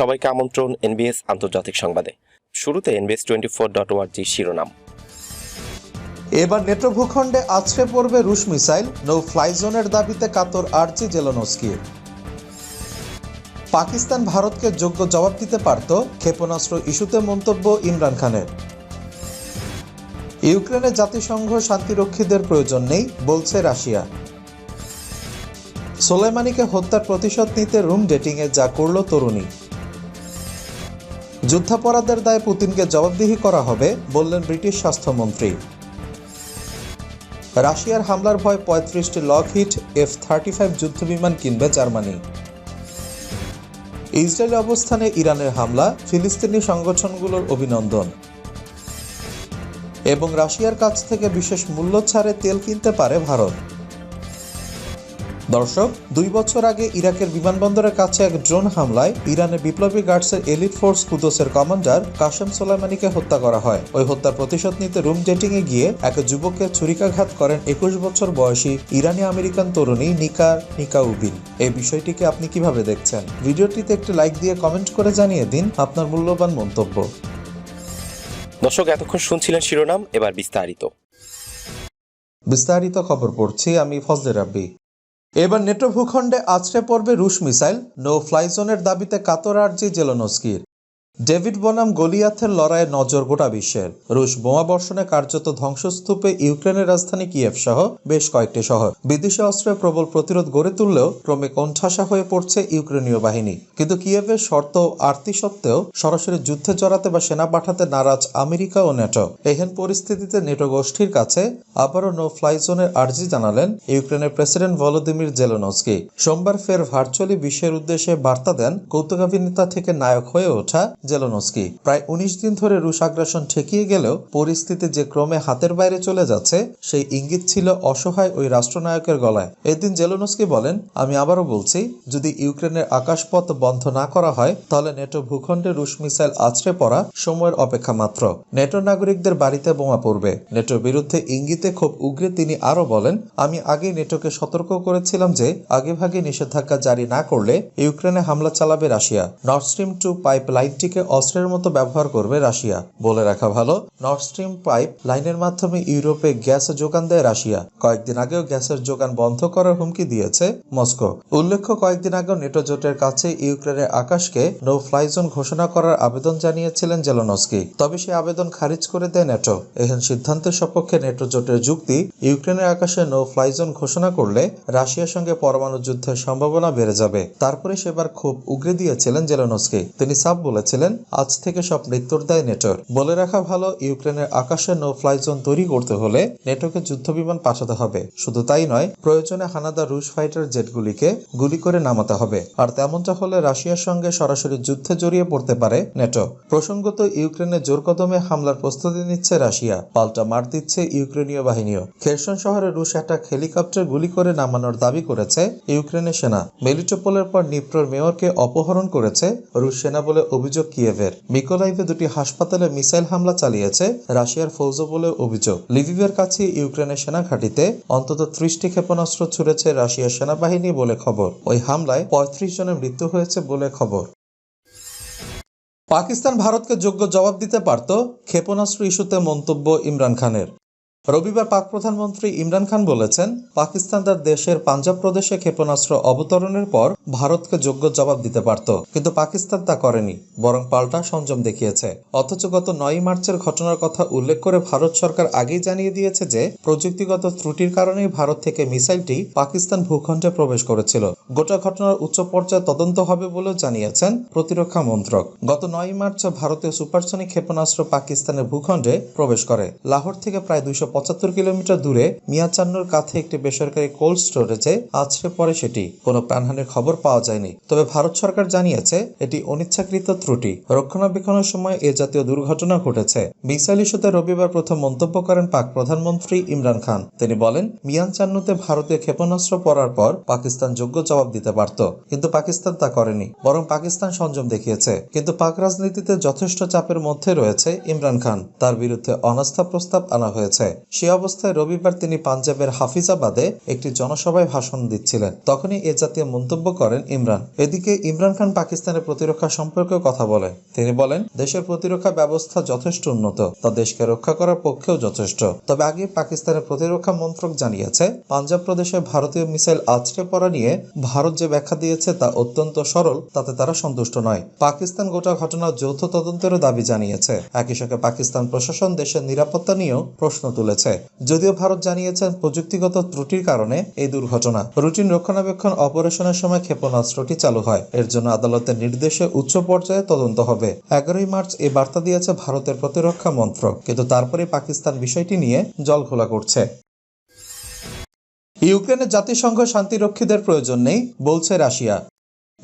সবাইকে আমন্ত্রণ এনবিএস আন্তর্জাতিক সংবাদে। শুরুতে এনবিএস টোয়েন্টি ফোর ডট ওয়ার্জি শিরোনাম। এবার নেটো ভূখণ্ডে আছড়ে পড়বে রুশ মিসাইল, নো ফ্লাই জোনের দাবিতে কাতর আর্জি জেলনস্কির। পাকিস্তান ভারতকে যোগ্য জবাব দিতে পারত ক্ষেপণাস্ত্র ইস্যুতে মন্তব্য ইমরান খানের। ইউক্রেনে জাতিসংঘ শান্তিরক্ষীদের প্রয়োজন নেই, বলছে রাশিয়া। সোলেমানিকে হত্যার প্রতিশোধ নিতে রুম ডেটিংয়ে যা করল তরুণী। যুদ্ধাপরাধের দায়ে পুতিনকে জবাবদিহি করা হবে, বললেন ব্রিটিশ স্বাস্থ্যমন্ত্রী। রাশিয়ার হামলার ভয় পঁয়ত্রিশটি Lockheed F thirty five যুদ্ধবিমান কিনবে জার্মানি। ইসরায়েলি অবস্থানে ইরানের হামলা, ফিলিস্তিনি সংগঠনগুলোর অভিনন্দন। এবং রাশিয়ার কাছ থেকে বিশেষ মূল্য ছাড়ে তেল কিনতে পারে ভারত। দর্শক দুই বছর আগে ইরাকের বিমানবন্দরের কাছে এক ড্রোন হামলায় ইরানের বিপ্লবী গার্ডসের এলিট ফোর্স কুদোসের কমান্ডার কাশেম সোলাইমানিকে হত্যা করা হয়। ওই হত্যার প্রতিশোধ নিতে রুম ডেটিং এ গিয়ে এক যুবককে ছুরিকাঘাত করেন একুশ বছর বয়সী ইরানি আমেরিকান তরুণী নিকা নিকা উবিন এই বিষয়টিকে আপনি কীভাবে দেখছেন? ভিডিওটিতে একটি লাইক দিয়ে কমেন্ট করে জানিয়ে দিন আপনার মূল্যবান মন্তব্য। দর্শক এতক্ষণ শুনছিলেন শিরোনাম এবার বিস্তারিত। বিস্তারিত খবর পড়ছি আমি ফজলে রাব্বি। এবার নেটো ভূখণ্ডে আছড়ে পড়বে রুশ মিসাইল। নো ফ্লাই জোনের দাবিতে কাতর আর্জি জেলনস্কির। ডেভিড বনাম গলিয়াথের লড়াইয়ে নজর গোটা বিশ্বের। রুশ বোমা বর্ষণে কার্যত ধ্বংসস্তূপে ইউক্রেনের রাজধানী কিয়েভ সহ বেশ কয়েকটি শহর। বিদেশি অস্ত্রের প্রবল প্রতিরোধ গড়ে তুললেও ক্রমে কোণঠাসা হয়ে পড়ছে ইউক্রেনীয় বাহিনী। কিন্তু কিয়েভের শর্ত আর্তি সত্ত্বেও সরাসরি যুদ্ধে জড়াতে বা সেনা পাঠাতে নারাজ আমেরিকা ও নেটো এহেন পরিস্থিতিতে নেটো গোষ্ঠীর কাছে আবারও নো ফ্লাই জোনের আর্জি জানালেন ইউক্রেনের প্রেসিডেন্ট ভলোদিমির জেলোনস্কি। সোমবার ফের ভার্চুয়ালি বিশ্বের উদ্দেশ্যে বার্তা দেন কৌতুকাভিনেতা থেকে নায়ক হয়ে ওঠা জেলোনস্কি। প্রায় উনিশ দিন ধরে রুশ আগ্রাসন ঠেকিয়ে গেলেও পরিস্থিতি যে ক্রমে হাতের বাইরে চলে যাচ্ছে, সেই ইঙ্গিত ছিল অসহায় ওই রাষ্ট্রনায়কের গলায়। এদিন জেলোনস্কি বলেন, আমি আবারও বলছি, যদি ইউক্রেনের আকাশপথ বন্ধ না করা হয়, তাহলে নেটো ভূখণ্ডে রুশ মিসাইল আছড়ে পড়া সময়ের অপেক্ষা মাত্র। নেটো নাগরিকদের বাড়িতে বোমা পড়বে। নেটোর বিরুদ্ধে ইঙ্গিতে খুব উগ্রে তিনি আরও বলেন, আমি আগেই নেটোকে সতর্ক করেছিলাম যে, আগেভাগে নিষেধাজ্ঞা জারি না করলে ইউক্রেনে হামলা চালাবে Russia. North Stream two pipe লাইনটিকে অস্ত্রের মতো ব্যবহার করবে রাশিয়া। বলে রাখা ভালো নর্থ স্ট্রিম পাইপ লাইনের মাধ্যমে ইউরোপে গ্যাস যোগান দেয় রাশিয়া। কয়েকদিন আগেও গ্যাসের যোগান বন্ধ করার হুমকি দিয়েছে মস্কো। উল্লেখ্য, কয়েকদিন আগেও নেটো জোটের কাছে ইউক্রেনের আকাশকে নো ফ্লাই জোন ঘোষণা করার আবেদন জানিয়েছিলেন জেলনস্কি। তবে সে আবেদন খারিজ করে দেয় নেটো। এহেন সিদ্ধান্তের সপক্ষে নেটো জোটের যুক্তি, ইউক্রেনের আকাশে নো ফ্লাই জোন ঘোষণা করলে রাশিয়ার সঙ্গে পরমাণু যুদ্ধের সম্ভাবনা বেড়ে যাবে। তারপরে সেবার খুব উগরে দিয়েছিলেন জেলনস্কি। তিনি সাফ বলেছিলেন আজ থেকে সব মৃত্যুর দায় নেটোর। বলে রাখা ভালো, ইউক্রেনের আকাশে নো ফ্লাই জোন তৈরি করতে হলে নেটোকে যুদ্ধবিমান পাঠাতে হবে। শুধু তাই নয়, প্রয়োজনে হানাদার রুশ ফাইটার জেটগুলিকে গুলি করে নামাতে হবে। আর তেমনটা হলে রাশিয়ার সঙ্গে সরাসরি যুদ্ধে জড়িয়ে পড়তে পারে নেটো। প্রসঙ্গত, ইউক্রেনে জোর কদমে হামলার প্রস্তুতি নিচ্ছে রাশিয়া। পাল্টা মার দিচ্ছে ইউক্রেনীয় বাহিনীও। খেরসন শহরে রুশ অ্যাটাক হেলিকপ্টার গুলি করে নামানোর দাবি করেছে ইউক্রেনের সেনা। মেলিটোপোলের পর নিপ্রোর মেয়রকে অপহরণ করেছে রুশ সেনা বলে অভিযোগ কিয়েভের মিকোলাইভে দুটি হাসপাতালে মিসাইল হামলা চালিয়েছে রাশিয়ার ফৌজ বলে অভিযোগ। লিভিভের কাছে ইউক্রেনের সেনা ঘাঁটিতে অন্তত ত্রিশটি ক্ষেপণাস্ত্র ছুড়েছে রাশিয়ার সেনাবাহিনী বলে খবর। ওই হামলায় পঁয়ত্রিশ জনের মৃত্যু হয়েছে বলে খবর। পাকিস্তান ভারতকে যোগ্য জবাব দিতে পারত ক্ষেপণাস্ত্র ইস্যুতে মন্তব্য ইমরান খানের। রবিবার পাক প্রধানমন্ত্রী ইমরান খান বলেছেন, পাকিস্তান তার দেশের পাঞ্জাব প্রদেশে ক্ষেপণাস্ত্র অবতরণের পর ভারতকে যোগ্য জবাব দিতে পারত। কিন্তু পাকিস্তান তা করেনি, বরং পাল্টা সংযম দেখিয়েছে। অথচ গত নয় মার্চের ঘটনার কথা উল্লেখ করে ভারত সরকার আগেই জানিয়ে দিয়েছে যে, প্রযুক্তিগত ত্রুটির কারণেই ভারত থেকে মিসাইলটি পাকিস্তান ভূখণ্ডে প্রবেশ করেছিল। গোটা ঘটনার উচ্চ পর্যায়ে তদন্ত হবে বলেও জানিয়েছেন প্রতিরক্ষা মন্ত্রক। গত নয় মার্চ ভারতীয় সুপারসনিক ক্ষেপণাস্ত্র পাকিস্তানের ভূখণ্ডে প্রবেশ করে। লাহোর থেকে প্রায় দুইশো পঁচাত্তর কিলোমিটার দূরে মিয়াচান্নুর কাছে একটি বেসরকারি কোল্ড স্টোরেজে আছড়ে পড়ে সেটি। কোনো প্রাণহানির খবর পাওয়া যায়নি। তবে ভারত সরকার জানিয়েছে, এটি অনিচ্ছাকৃত ত্রুটি। রক্ষণাবেক্ষণের সময় এ জাতীয় দুর্ঘটনা ঘটেছে। মিসাইল ইস্যুতে রবিবার প্রথম মন্তব্য করেন পাক প্রধানমন্ত্রী ইমরান খান। তিনি বলেন, মিয়ানচান্নুতে ভারতীয় ক্ষেপণাস্ত্র পড়ার পর পাকিস্তান যোগ্য জবাব দিতে পারত কিন্তু পাকিস্তান তা করেনি, বরং পাকিস্তান সংযম দেখিয়েছে। কিন্তু পাক রাজনীতিতে যথেষ্ট চাপের মধ্যে রয়েছে ইমরান খান। তার বিরুদ্ধে অনাস্থা প্রস্তাব আনা হয়েছে। সে অবস্থায় রবিবার তিনি পাঞ্জাবের হাফিজাবাদে একটি জনসভায় ভাষণ দিচ্ছিলেন। তখনই এ জাতীয় মন্তব্য করেন ইমরান। এদিকে ইমরান খান পাকিস্তানের প্রতিরক্ষা সম্পর্কে কথা বলেন। তিনি বলেন, দেশের প্রতিরক্ষা ব্যবস্থা যথেষ্ট উন্নত, তা দেশকে রক্ষা করার পক্ষেও যথেষ্ট। তবে আগে পাকিস্তানের প্রতিরক্ষা মন্ত্রক জানিয়েছে, পাঞ্জাব প্রদেশে ভারতীয় মিসাইল আছড়ে পড়া নিয়ে ভারত যে ব্যাখ্যা দিয়েছে তা অত্যন্ত সরল, তাতে তারা সন্তুষ্ট নয়। পাকিস্তান গোটা ঘটনার যৌথ তদন্তেরও দাবি জানিয়েছে। একই সঙ্গে পাকিস্তান প্রশাসন দেশের নিরাপত্তা নিয়েও প্রশ্ন তুলেছে যদিও ভারত জানিয়েছেন প্রযুক্তিগত ত্রুটির কারণে এই দুর্ঘটনা, রুটিন রক্ষণাবেক্ষণ অপারেশনের সময় ক্ষেপণাস্ত্রটি চালু হয়। এর জন্য আদালতের নির্দেশে উচ্চ পর্যায়ে তদন্ত হবে। এগারোই মার্চ এই বার্তা দিয়েছে ভারতের প্রতিরক্ষা মন্ত্রক, কিন্তু তারপরে পাকিস্তান বিষয়টি নিয়ে জলঘোলা করছে। ইউক্রেনে জাতিসংঘ শান্তিরক্ষীদের প্রয়োজন নেই, বলছে রাশিয়া।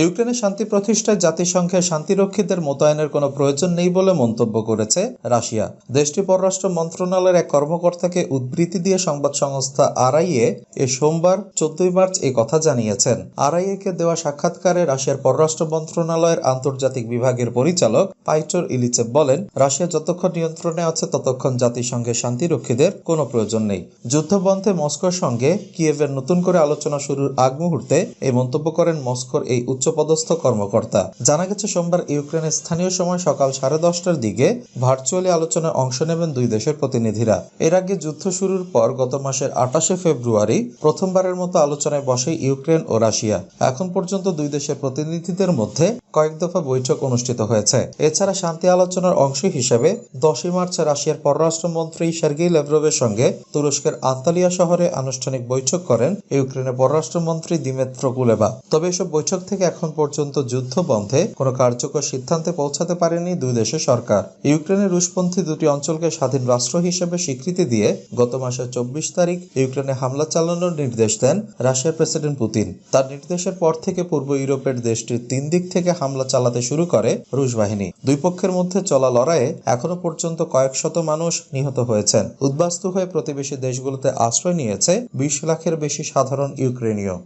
ইউক্রেনে শান্তি প্রতিষ্ঠায় জাতিসংঘের শান্তিরক্ষীদের মোতায়েনের কোনো প্রয়োজন নেই বলে মন্তব্য করেছে রাশিয়া। দেশটির পররাষ্ট্র মন্ত্রণালয়ের এক কর্মকর্তাকে উদ্ধৃতি দিয়ে সংবাদ সংস্থা আরআইএ এ সোমবার চোদ্দই মার্চ এই কথা জানিয়েছেন। আরআইএ কে দেওয়া সাক্ষাৎকারে রাশিয়ার পররাষ্ট্র মন্ত্রণালয়ের আন্তর্জাতিক বিভাগের পরিচালক পাইটোর ইলিচেভ বলেন, রাশিয়া যতক্ষণ নিয়ন্ত্রণে আছে ততক্ষণ জাতিসংঘের শান্তিরক্ষীদের কোনো প্রয়োজন নেই। যুদ্ধবন্ধে মস্কোর সঙ্গে কিয়েভের নতুন করে আলোচনা শুরুর আগ মুহূর্তে এই মন্তব্য করেন মস্কোর এই উচ্চপদস্থ কর্মকর্তা। জানা গেছে, সোমবার ইউক্রেনের স্থানীয় সময় সকাল সাড়ে দশটার দিকে ভার্চুয়ালি আলোচনায় অংশ নেবেন দুই দেশের প্রতিনিধিরা। এর আগে যুদ্ধ শুরুর পর গত মাসের আঠাশে ফেব্রুয়ারি প্রথমবারের মতো আলোচনায় বসে ইউক্রেন ও রাশিয়া। এখন পর্যন্ত দুই দেশের প্রতিনিধিদের মধ্যে কয়েক দফা বৈঠক অনুষ্ঠিত হয়েছে। এছাড়া শান্তি আলোচনার অংশ হিসেবে দশই মার্চ রাশিয়ার পররাষ্ট্রমন্ত্রী সার্গেই লেভরভের সঙ্গে তুরস্কের আন্তালিয়া শহরে আনুষ্ঠানিক বৈঠক করেন ইউক্রেনের পররাষ্ট্রমন্ত্রী দিমেত্র কুলেবা। তবে এসব বৈঠক থেকে এখন পর্যন্ত যুদ্ধ বন্ধে কোনো কার্যকর সিদ্ধান্তে পৌঁছাতে পারেনি দুই দেশের সরকার। ইউক্রেনের রুশপন্থী দুটি অঞ্চলকে স্বাধীন রাষ্ট্র হিসেবে স্বীকৃতি দিয়ে গত মাসের চব্বিশ তারিখ ইউক্রেনে হামলা চালানোর নির্দেশ দেন রাশিয়ার প্রেসিডেন্ট পুতিন। তার নির্দেশের পর থেকে পূর্ব ইউরোপের দেশটির তিন দিক থেকে হামলা চালাতে শুরু করে রুশ বাহিনী। দুই পক্ষের মধ্যে চলা লড়াইয়ে এখনও পর্যন্ত কয়েক শত মানুষ নিহত হয়েছেন। উদ্বাস্তু হয়ে প্রতিবেশী দেশগুলোতে আশ্রয় নিয়েছে বিশ লাখের বেশি সাধারণ ইউক্রেনীয়।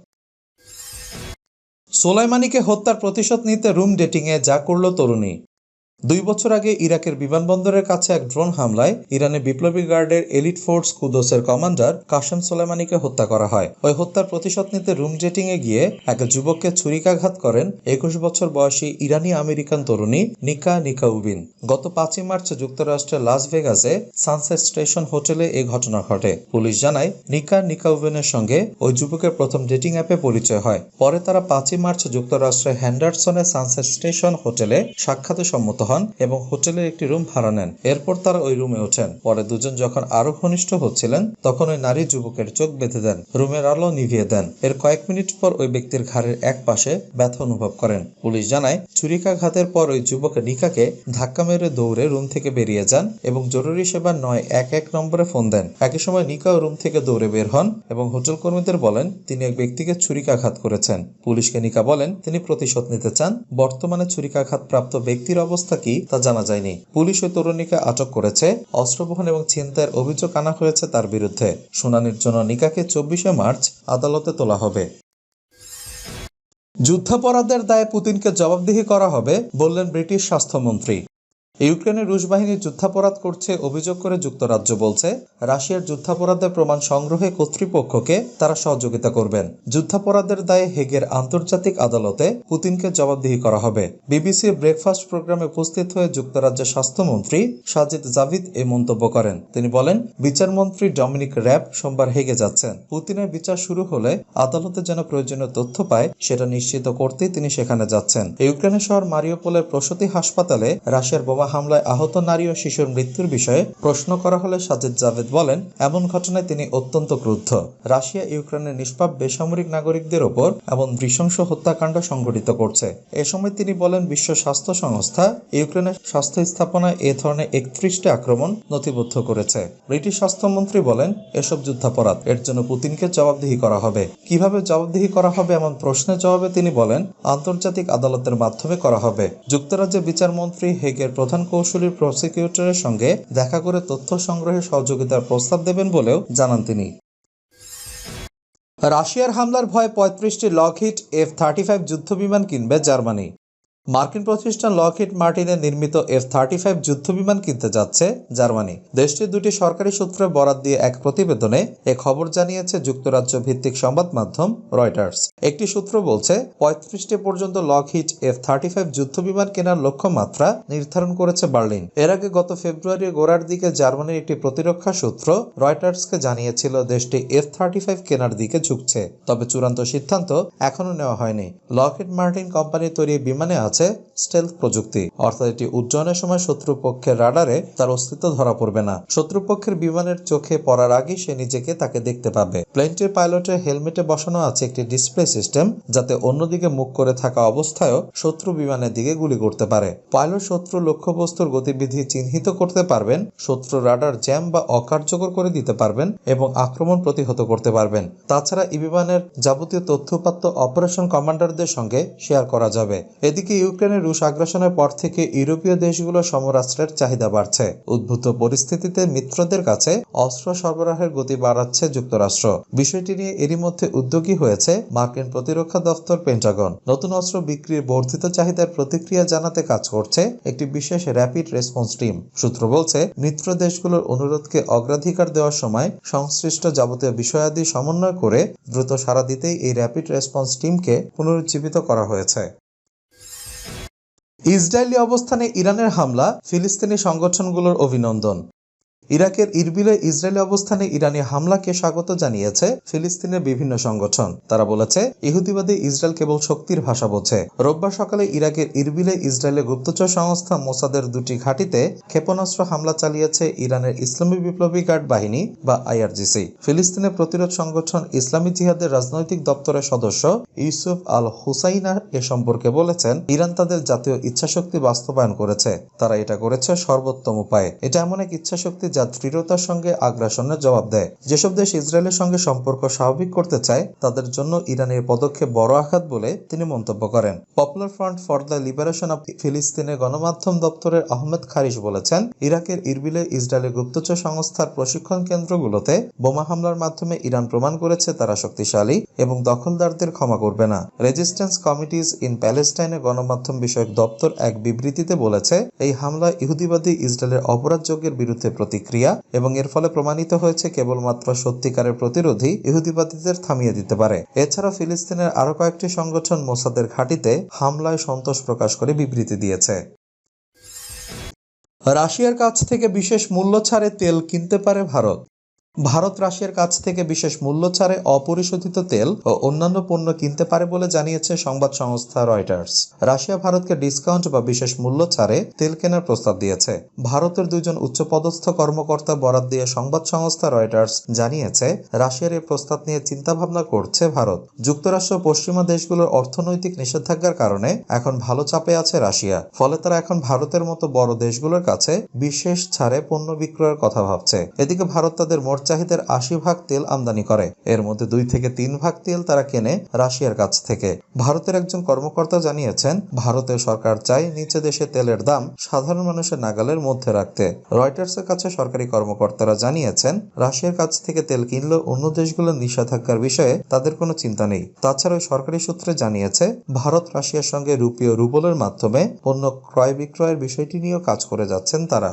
সোলাইমানিকে হত্যার প্রতিশোধ নিতে রুম ডেটিংয়ে যা করল তরুণী। দুই বছর আগে ইরাকের বিমানবন্দরের কাছে এক ড্রোন হামলায় ইরানের বিপ্লবী গার্ডের এলিট ফোর্স কুদোসের কমান্ডার কাশেম সোলেমানিকে হত্যা করা হয়। ওই হত্যার প্রতিশোধ নিতে রুম ডেটিংয়ে গিয়ে এক যুবককে ছুরিকাঘাত করেন একুশ বছর বয়সী ইরানি আমেরিকান তরুণী নিকা নিকাউবিন। গত পাঁচই মার্চ যুক্তরাষ্ট্রের লাস ভেগাসে সানসেট স্টেশন হোটেলে এই ঘটনা ঘটে। পুলিশ জানায়, নিকা নিকাউবিনের সঙ্গে ওই যুবকের প্রথম ডেটিং অ্যাপে পরিচয় হয়। পরে তারা পাঁচই মার্চ যুক্তরাষ্ট্রের হ্যান্ডারসনের সানসেট স্টেশন হোটেলে সাক্ষাতে সম্মত হন এবং হোটেলের একটি রুম ভাড়া নেন। এরপর তারা ওই রুমে ওঠেন। পরে দুজন যখন আরও ঘনিষ্ঠ হচ্ছিলেন, তখন ওই নারী যুবকের চোখ বেঁধে দেন, রুমের আলো নিভিয়ে দেন। এর কয়েক মিনিট পর ওই ব্যক্তির ঘাড়ের এক পাশে ব্যথা অনুভব করেন। পুলিশ জানায়, ছুরিকাঘাতের পর ওই যুবক নিকাকে ধাক্কা মেরে দৌড়ে রুম থেকে বেরিয়ে যান এবং জরুরি সেবা নয়, এক এক নম্বরে ফোন দেন। একই সময় নিকাও রুম থেকে দৌড়ে বের হন এবং হোটেল কর্মীদের বলেন, তিনি এক ব্যক্তিকে ছুরিকাঘাত করেছেন। পুলিশকে নিকা বলেন, তিনি প্রতিশোধ নিতে চান। বর্তমানে ছুরিকাঘাত প্রাপ্ত ব্যক্তির অবস্থা কি তা জানা যায়নি। পুলিশ ওই তরুণীকে আটক করেছে। অস্ত্র অস্ত্রবহন এবং ছিনতাইয়ের অভিযোগ আনা হয়েছে তার বিরুদ্ধে। শুনানির জন্য নিকাকে চব্বিশে মার্চ আদালতে তোলা হবে। যুদ্ধাপরাধের দায়ে পুতিনকে জবাবদিহি করা হবে, বললেন ব্রিটিশ স্বাস্থ্যমন্ত্রী। ইউক্রেনের রুশ বাহিনী যুদ্ধাপরাধ করছে অভিযোগ করে যুক্তরাজ্য বলছে, রাশিয়ার যুদ্ধাপরাধের প্রমাণ সংগ্রহে কর্তৃপক্ষকে তারা সহযোগিতা করবেন। যুদ্ধাপরাধের দায়ে হেগের আন্তর্জাতিক আদালতে পুতিনকে জবাবদিহি করা হবে। বিবিসির ব্রেকফাস্ট প্রোগ্রামে উপস্থিত হয়ে যুক্তরাজ্যের স্বাস্থ্যমন্ত্রী সাজিদ জাভিদ এই মন্তব্য করেন। তিনি বলেন, বিচারমন্ত্রী ডমিনিক র্যাব সোমবার হেগে যাচ্ছেন। পুতিনের বিচার শুরু হলে আদালতে যেন প্রয়োজনীয় তথ্য পায়, সেটা নিশ্চিত করতেই তিনি সেখানে যাচ্ছেন। ইউক্রেনের শহর মারিওপোলের প্রসূতি হাসপাতালে রাশিয়ার বোমা হামলায় আহত নারী ও শিশুর মৃত্যুর বিষয়ে প্রশ্ন করা হলে সাজিদ জাভেদ বলেন, এমন ঘটনায় তিনি অত্যন্ত ক্রুদ্ধ। রাশিয়া, ইউক্রেনের নিষ্পাপ বেসামরিক নাগরিকদের ওপর এমন নৃশংস হত্যাকাণ্ড সংঘটিত করছে। এ সময় তিনি বলেন, বিশ্ব স্বাস্থ্য সংস্থা ইউক্রেনের স্বাস্থ্য স্থাপনায় এ ধরনের একত্রিশটি আক্রমণ নথিবদ্ধ করেছে। ব্রিটিশ স্বাস্থ্যমন্ত্রী বলেন, এসব যুদ্ধাপরাধ, এর জন্য পুতিনকে জবাবদিহি করা হবে। কীভাবে জবাবদিহি করা হবে এমন প্রশ্নের জবাবে তিনি বলেন, আন্তর্জাতিক আদালতের মাধ্যমে করা হবে। যুক্তরাজ্যের বিচারমন্ত্রী হেগের প্রধান কৌশলী প্রসিকিউটরের সঙ্গে দেখা করে তথ্য সংগ্রহে সহযোগিতার প্রস্তাব দেবেন বলেও জানান তিনি। রাশিয়ার হামলার ভয়ে পঁয়ত্রিশটি লকহিট এফ থার্টি ফাইভ যুদ্ধবিমান কিনবে জার্মানি। মার্কিন প্রতিষ্ঠান লকহিড মার্টিনের নির্মিত এফ থার্টি ফাইভ যুদ্ধবিমান কিনতে যাচ্ছে জার্মানি। দেশটির দুটি সরকারি সূত্রে বরাত দিয়ে এক প্রতিবেদনে এ খবর জানিয়েছে যুক্তরাজ্য ভিত্তিক সংবাদ মাধ্যম রয়টার্স। একটি সূত্র বলছে, পঁয়ত্রিশটি পর্যন্ত লকহিড এফ থার্টি ফাইভ যুদ্ধবিমান কেনার লক্ষ্যমাত্রা নির্ধারণ করেছে বার্লিন। এর আগে গত ফেব্রুয়ারির গোড়ার দিকে জার্মানির একটি প্রতিরক্ষা সূত্র রয়টার্সকে জানিয়েছিল, দেশটি এফ থার্টি ফাইভ কেনার দিকে ঝুঁকছে। তবে চূড়ান্ত সিদ্ধান্ত এখনও নেওয়া হয়নি। লকহিড মার্টিন কোম্পানির তৈরি বিমানে আছে স্টেলথ প্রযুক্তি। অর্থাৎ এটি উজ্জয়নের সময় শত্রুপক্ষের রাডারে তার অস্তিত্ব ধরা পড়বে না। শত্রুপক্ষের বিমানের চোখে পড়ার আগে সে নিজেকে তাকে দেখতে পাবে। প্লেনটির পাইলটের হেলমেটে বসানো আছে একটি ডিসপ্লে সিস্টেম, যাতে অন্যদিকে মুখ করে থাকা অবস্থায়ও শত্রু বিমানের দিকে গুলি করতে পারে। পাইলট শত্রু লক্ষ্যবস্তুর গতিবিধি চিহ্নিত করতে পারবেন, শত্রু রাডার জ্যাম বা অকার্যকর করে দিতে পারবেন এবং আক্রমণ প্রতিহত করতে পারবেন। তাছাড়া ই বিমানের যাবতীয় তথ্যপাত্য অপারেশন কমান্ডারদের সঙ্গে শেয়ার করা যাবে। এদিকে ইউক্রেনের রুশ আগ্রাসনের পর থেকে ইউরোপীয় দেশগুলো সমরাস্ত্রের চাহিদা বাড়ছে। উদ্ভূত পরিস্থিতিতে মিত্রদের কাছে অস্ত্র সরবরাহের গতি বাড়াচ্ছে যুক্তরাষ্ট্র। বিষয়টি নিয়ে এরই মধ্যে উদ্যোগী হয়েছে মার্কিন প্রতিরক্ষা দফতর পেন্টাগন। নতুন অস্ত্র বিক্রির বর্ধিত চাহিদার প্রতিক্রিয়া জানাতে কাজ করছে একটি বিশেষ র্যাপিড রেসপন্স টিম। সূত্র বলছে, মিত্র দেশগুলোর অনুরোধকে অগ্রাধিকার দেওয়ার সময় সংশ্লিষ্ট যাবতীয় বিষয়াদি সমন্বয় করে দ্রুত সাড়া দিতেই এই র্যাপিড রেসপন্স টিমকে পুনরুজ্জীবিত করা হয়েছে। ইসরায়েলি অবস্থানে ইরানের হামলা ফিলিস্তিনি সংগঠনগুলোর অভিনন্দন। ইরাকের ইরবিলে ইসরায়েলি অবস্থানে ইরানি হামলাকে স্বাগত জানিয়েছে ফিলিস্তিনের বিভিন্ন সংগঠন। তারা বলেছে, ইহুদিবাদী ইসরায়েল কেবল শক্তির ভাষা বোঝে। রোববার সকালে ইরাকের ইরবিলে ইসরায়েলের গুপ্তচর সংস্থা মোসাদের দুটি ঘাঁটিতে ক্ষেপণাস্ত্র হামলা চালিয়েছে ইরানের ইসলামী বিপ্লবী গার্ড বাহিনী বা আইআরজিসি। ফিলিস্তিনের প্রতিরোধ সংগঠন ইসলামী জিহাদের রাজনৈতিক দপ্তরের সদস্য ইউসুফ আল হুসাইনা এ সম্পর্কে বলেছেন, ইরান তাদের জাতীয় ইচ্ছাশক্তি বাস্তবায়ন করেছে। তারা এটা করেছে সর্বোত্তম উপায়ে। এটা এমন এক ইচ্ছাশক্তি যা দৃঢ়তার সঙ্গে আগ্রাসনের জবাব দেয়। যেসব দেশ ইসরায়েলের সঙ্গে সম্পর্ক স্বাভাবিক করতে চায়, তাদের জন্য ইরানের পদক্ষেপ বড় আঘাত বলে তিনি মন্তব্য করেন। Popular Front for the Liberation of ফিলিস্তিনের গণমাধ্যম দপ্তরের আহমেদ খারিজ বলেছেন, ইরাকের ইরবিলে ইসরায়েলের গুপ্তচর সংস্থার প্রশিক্ষণ কেন্দ্রগুলোতে বোমা হামলার মাধ্যমে ইরান প্রমাণ করেছে তারা শক্তিশালী এবং দখলদারদের ক্ষমা করবে না। রেজিস্ট্যান্স কমিটিজ ইন প্যালেস্টাইনের গণমাধ্যম বিষয়ক দপ্তর এক বিবৃতিতে বলেছে, এই হামলা ইহুদিবাদী ইসরায়েলের অপরাধযোগ্যের বিরুদ্ধে প্রতিক্রিয়া এবং এর ফলে প্রমাণিত হয়েছে কেবলমাত্র সত্যিকারের প্রতিরোধী ইহুদিবাদীদের থামিয়ে দিতে পারে। এছাড়া ফিলিস্তিনের আরও কয়েকটি সংগঠন মোসাদের ঘাঁটিতে হামলায় সন্তোষ প্রকাশ করে বিবৃতি দিয়েছে। রাশিয়ার কাছ থেকে বিশেষ মূল্য ছাড়ে তেল কিনতে পারে ভারত। ভারত রাশিয়ার কাছ থেকে বিশেষ মূল্য ছাড়ে অপরিশোধিত তেল ও অন্যান্য পণ্য কিনতে পারে বলে জানিয়েছে সংবাদ সংস্থা রয়টার্স। রাশিয়া ভারতকে ডিসকাউন্ট বা বিশেষ মূল্য ছাড়ে তেল কেনার প্রস্তাব দিয়েছে। ভারতের দুইজন উচ্চপদস্থ কর্মকর্তা বরাদ দিয়ে সংবাদ সংস্থা রয়টার্স জানিয়েছে, রাশিয়ার এই প্রস্তাব নিয়ে চিন্তাভাবনা করছে ভারত। যুক্তরাষ্ট্র পশ্চিমা দেশগুলোর অর্থনৈতিক নিষেধাজ্ঞার কারণে এখন ভালো চাপে আছে রাশিয়া, ফলে তারা এখন ভারতের মতো বড় দেশগুলোর কাছে বিশেষ ছাড়ে পণ্য বিক্রয়ের কথা ভাবছে। এদিকে ভারত তাদের মোট চাহিদার আশি ভাগ তেল আমদানি করে। এর মধ্যে দুই থেকে তিন ভাগ তেল তারা কেনে রাশিয়ার কাছ থেকে। ভারতের একজন কর্মকর্তা জানিয়েছেন ভারতের সরকার চায় নিচে দেশে তেলের দাম সাধারণ মানুষের নাগালের মধ্যে রাখতে। রয়টার্সের কাছে সরকারি কর্মকর্তারা জানিয়েছেন, রাশিয়ার কাছ থেকে তেল কিনলেও অন্য দেশগুলোর নিষেধাজ্ঞার বিষয়ে তাদের কোনো চিন্তা নেই। তাছাড়া সরকারি সূত্রে জানিয়েছে, ভারত রাশিয়ার সঙ্গে রুপীয় রুবলের মাধ্যমে পণ্য ক্রয় বিক্রয়ের বিষয়টি নিয়েও কাজ করে যাচ্ছেন তারা।